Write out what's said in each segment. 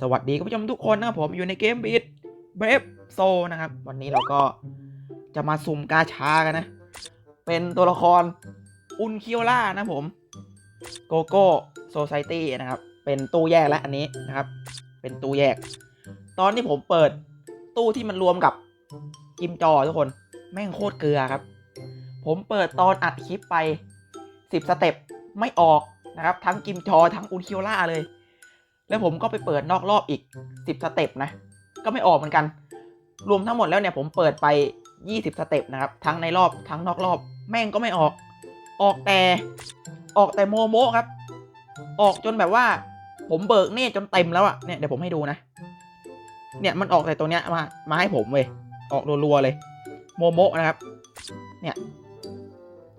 สวัสดีคุณผู้ชมทุกคนนะครับผมอยู่ในเกมบีดเบฟโซนะครับ วันนี้เราก็จะมาสุ่มกาชากันนะ เป็นตัวละครอุนคิโอล่านะผมโกโก้โซไซตี้นะครับ เป็นตู้แยกแล้วอันนี้นะครับ เป็นตู้แยก ตอนที่ผมเปิดตู้ที่มันรวมกับกิมจอทุกคนแม่งโคตรเกลือครับ ผมเปิดตอนอัดคลิปไป 10 สเต็ปไม่ออกนะครับ ทั้งกิมจอทั้งอุนคิโอล่าเลย แล้วผมก็ไปเปิดนอกรอบอีก 10 สเต็ปนะ ก็ไม่ออกเหมือนกัน รวมทั้งหมดแล้วเนี่ยผมเปิดไป 20 สเต็ปนะครับ ทั้งในรอบทั้งนอกรอบ แม่งก็ไม่ออก ออกแต่ ออกแต่โมโมครับ ออกจนแบบว่า ผมเบิกเนตรจนเต็มแล้วอะเนี่ยเดี๋ยวผมให้ดูนะ เนี่ยมันออกแต่ตัวเนี้ยมา มาให้ผมเว้ย ออกรัวๆเลย โมโมนะครับ เนี่ย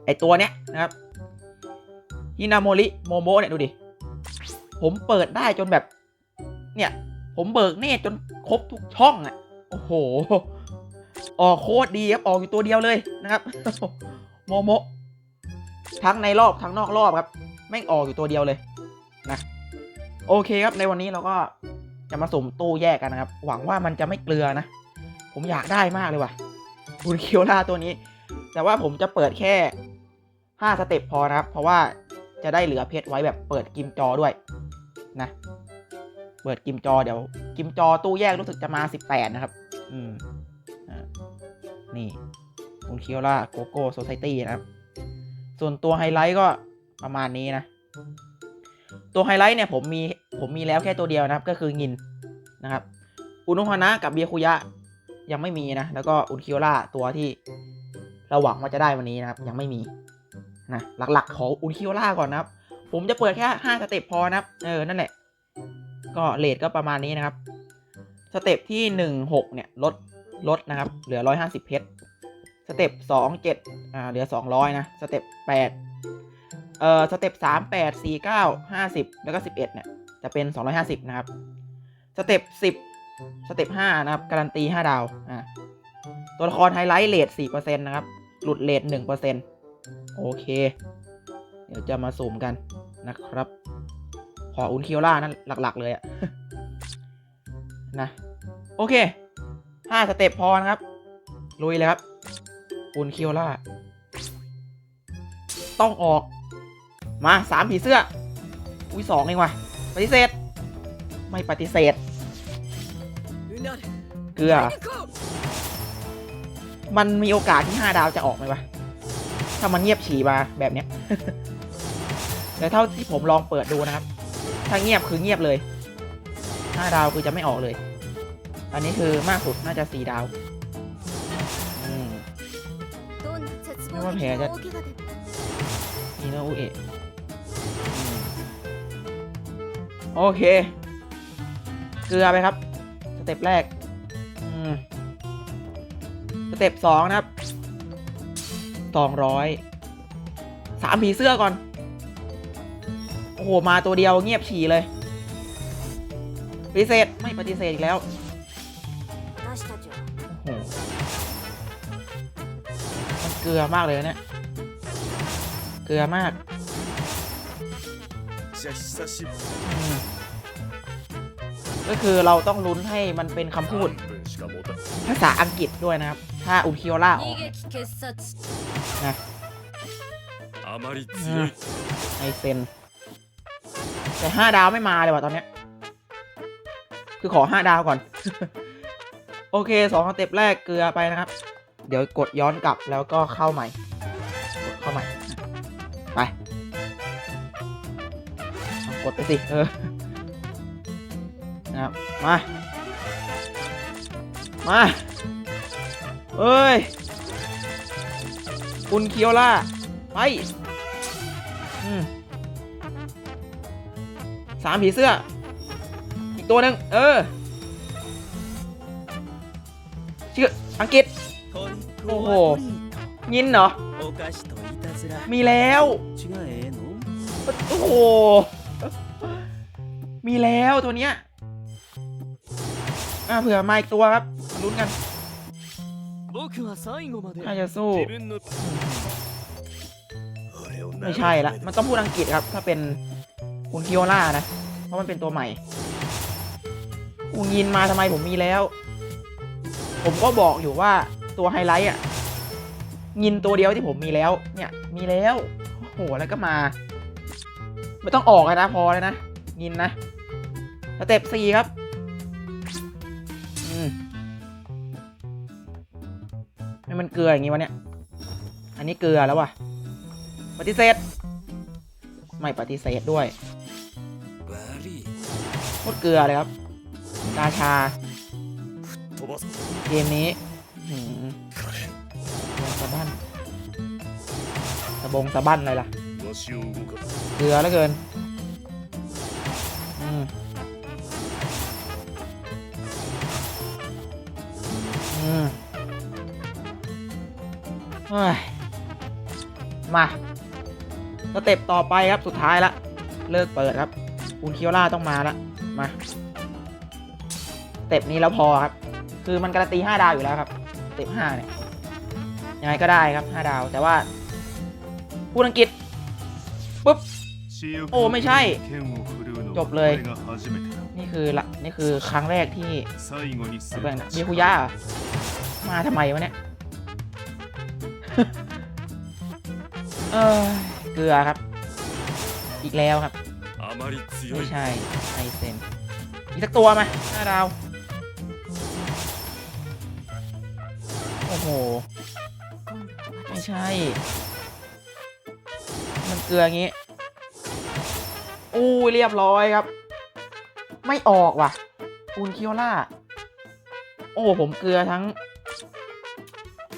ไอตัวเนี้ยนะครับฮินาโมริโมโมเนี่ยดูดิ ผมเปิดได้จนแบบ เนี่ย ผมเบิกเนตจนครบทุกช่องอะ่ะ โอ้โห ออกโคตรดีครับ ออกอยู่ตัวเดียวเลยนะครับโมโมทั้งในรอบทั้งนอกรอบครับ แม่งออกอยู่ตัวเดียวเลยนะโอเคครับในวันนี้เราก็จะมาสุ่มตู้แยกกันนะครับ หวังว่ามันจะไม่เกลือนะ ผมอยากได้มากเลยว่ะบุนคิวล่าตัวนี้ แต่ว่าผมจะเปิดแค่ห้าสเต็ปพอนะครับ เพราะว่าจะได้เหลือเพชรไว้แบบเปิดกิมจอด้วย นะ เปิดกิมจอเดี๋ยว กิมจอตู้แยกรู้สึกจะมาสิบแปดนะครับ อืมอ่านี่คุณคิโอล่าโกโก้โซไซตี้นะครับ ส่วนตัวไฮไลท์ก็ประมาณนี้นะ ตัวไฮไลท์เนี่ยผมมีผมมีแล้วแค่ตัวเดียวนะครับ ก็คืองินนะครับอุนุฮานะกับเบียคุยะยังไม่มีนะ แล้วก็อุนคิโอล่าตัวที่เราหวังว่าจะได้วันนี้นะครับ ยังไม่มีนะหลักๆขออุนคิโอล่าก่อนนะครับ ผมจะเปิดแค่ห้าสเต็ปพอนะครับ เออ นั่นแหละ ก็เลทก็ประมาณนี้นะครับ สเต็ปที่หนึ่งหกเนี่ยลดลดนะครับ เหลือร้อยห้าสิบเพชร สเต็ปสองเจ็ดอ่า เหลือสองร้อยนะ สเต็ปแปดเอ่อ สเต็ปสามแปดสี่เก้าห้าสิบแล้วก็สิบเอ็ดเนี่ย จะเป็นสองร้อยห้าสิบนะครับ สเต็ปสิบสเต็ปห้านะครับ การันตีห้าดาว อ่า ตัวละครไฮไลท์เลทสี่เปอร์เซ็นต์นะครับ หลุดเลทหนึ่งเปอร์เซ็นต์โอเค เดี๋ยวจะมาสุ่มกันนะครับ ขออุนคิโอล่านั่นหลัก ๆ เลยอะนะ โอเคห้าสเต็ปพอนะครับ ลุยเลยครับ อุนคิโอล่า ต้องออก มาสามผีเสื้อ อุ้ยสองเองว่ะ ปฏิเสธ ไม่ปฏิเสธ เกลือ มันมีโอกาสที่ห้าดาวจะออกไหมวะถ้ามันเงียบฉี่มาแบบเนี้ย แต่เท่าที่ผมลองเปิดดูนะครับ ถ้าเงียบคือเงียบเลยห้าดาวคือจะไม่ออกเลย อันนี้คือมากสุดน่าจะสี่ดาวไม่ว่าแผลจะนีโนอุเอะโอเค เกลือไปครับ สเต็ปแรกสเต็ปสองนะครับสองร้อยสามผีเสื้อก่อน อ้โหมาตัวเดียวเงียบฉี่เลยปฏิเสธไม่ปฏิเสธอีกแล้วโอ้โหมันเกลือมากเลยเนี่ยเกลือมากก็คือเราต้องลุ้นให้มันเป็นคำพูด ภาษาอังกฤษด้วยนะครับ ถ้าอุคิโอล่าออกนะไอเซน แต่ห้าดาวไม่มาเลยว่ะตอนเนี้ย คือขอห้าดาวก่อน โอเคสองสเต็ปแรกเกลือไปนะครับ เดี๋ยวกดย้อนกลับแล้วก็เข้าใหม่ กดเข้าใหม่ ไป กดไปสิ เออ นะครับ มา มาเอ้ย คุณเคียวล่า ไป อืม สามผีเสื้อ อีกตัวหนึ่งเออ ชื่ออังกฤษ โอ้โห ยินเหรอ มีแล้ว โอ้โห มีแล้วตัวเนี้ย อ่าเผื่อมาอีกตัวครับลุ้นกันน่าจะสู้ไม่ใช่ละ มันต้องพูดอังกฤษครับ ถ้าเป็น คุณคิโอล่านะ เพราะมันเป็นตัวใหม่อูยินมาทำไมผมมีแล้ว ผมก็บอกอยู่ว่าตัวไฮไลท์อะยินตัวเดียวที่ผมมีแล้ว เนี่ย มีแล้วโอ้โหแล้วก็มา ไม่ต้องออกนะพอเลยนะยินนะสเต็ปสี่ครับอืมมันเกลืออย่างงี้วะเนี่ย อันนี้เกลือแล้ววะปฏิเสธ ไม่ปฏิเสธด้วย โคตเกลือเลยครับราชา เกมนี้สะบั้นสะบงสะบั้นเลยล่ะเกลือแล้วเกินเออมาสเต็ปต่อไปครับสุดท้ายละ เลิกเปิดครับ คุณเคียวล่าต้องมาละ มาเต็ปนี้แล้วพอครับ คือมันการันตีห้าดาวอยู่แล้วครับเต็ปห้าเนี่ยยังไงก็ได้ครับห้าดาว แต่ว่าพูดอังกฤษปุ๊บโอ้ไม่ใช่ จบเลย นี่คือละนี่คือครั้งแรกที่แบ่งเบียคุย่ามาทำไมวะเนี่ยเออเกลือครับ อีกแล้วครับ ไม่ใช่ไอเซนอีกสักตัวมาห้าดาวโอ้โห ไม่ใช่ มันเกลืออย่างงี้ อู้เรียบร้อยครับ ไม่ออกว่ะปูนเคียวล่า โอ้ผมเกลือทั้ง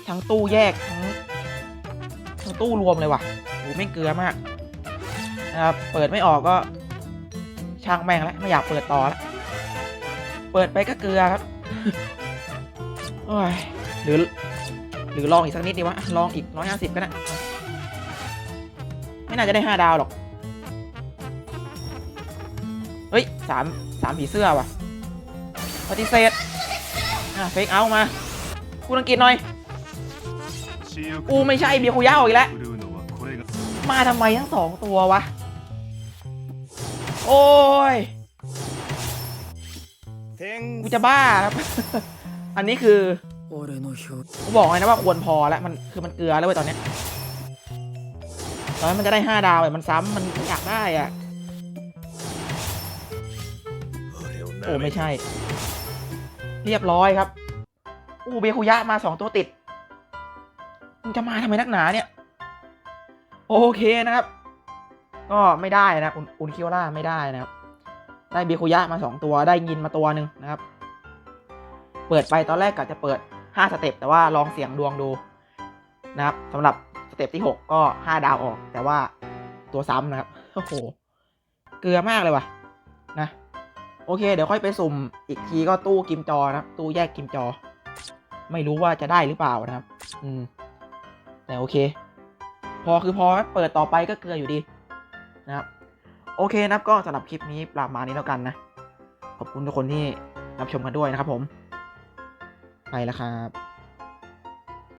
ทั้งตู้แยกทั้งทั้งตู้รวมเลยว่ะโอ้ไม่เกลือมากนะครับ เปิดไม่ออกก็ ช่างแม่งแล้วไม่อยากเปิดต่อแล้วเปิดไปก็เกลือครับโอ้ยหรือ หรือลองอีกสักนิดดีวะลองอีกร้อยห้าสิบก็ได้ไม่น่าจะได้ห้าดาวหรอก เฮ้ยสามสามผีเสื้อว่ะปฏิเสธอะเฟกเอามาพูดอังกฤษหน่อยอูไม่ใช่เบียร์คุย่าอีกแล้ว มาทำไมทั้งสองตัววะ โอ้ยกูจะบ้าครับ อันนี้คือกูบอกไลยนะว่าควรพอแล้วมันคือมันเกลือแล้วเว้ยตอนเนี้ยตอนนี้มันจะได้ห้าดาวแบบมันซ้ำมันอยากได้อะโอ้ไม่ใช่ เรียบร้อยครับ อูเบคุยะมาสองตัวติดมึงจะมาทำไมนักหนาเนี่ย โอเคนะครับ ก็ไม่ได้นะอุนคิโอล่าไม่ได้นะครับ ได้เบคุยะมาสองตัวได้ยินมาตัวหนึ่งนะครับ เปิดไปตอนแรกกะจะเปิดห้าสเต็ปแต่ว่าลองเสียงดวงดูนะครับสำหรับสเต็ปที่หกก็ห้าดาวออก แต่ว่าตัวซ้ำนะครับโอ้โหเกลือมากเลยว่ะนะโอเค เดี๋ยวค่อยไปสุ่มอีกทีก็ตู้กิมจอนะครับ ตู้แยกกิมจอ ไม่รู้ว่าจะได้หรือเปล่านะครับ อืม แต่โอเค พอคือพอเปิดต่อไปก็เกลืออยู่ดี นะครับ โอเคนะครับก็สำหรับคลิปนี้ประมาณนี้แล้วกันนะ ขอบคุณทุกคนที่รับชมกันด้วยนะครับผม ไปแล้วครับ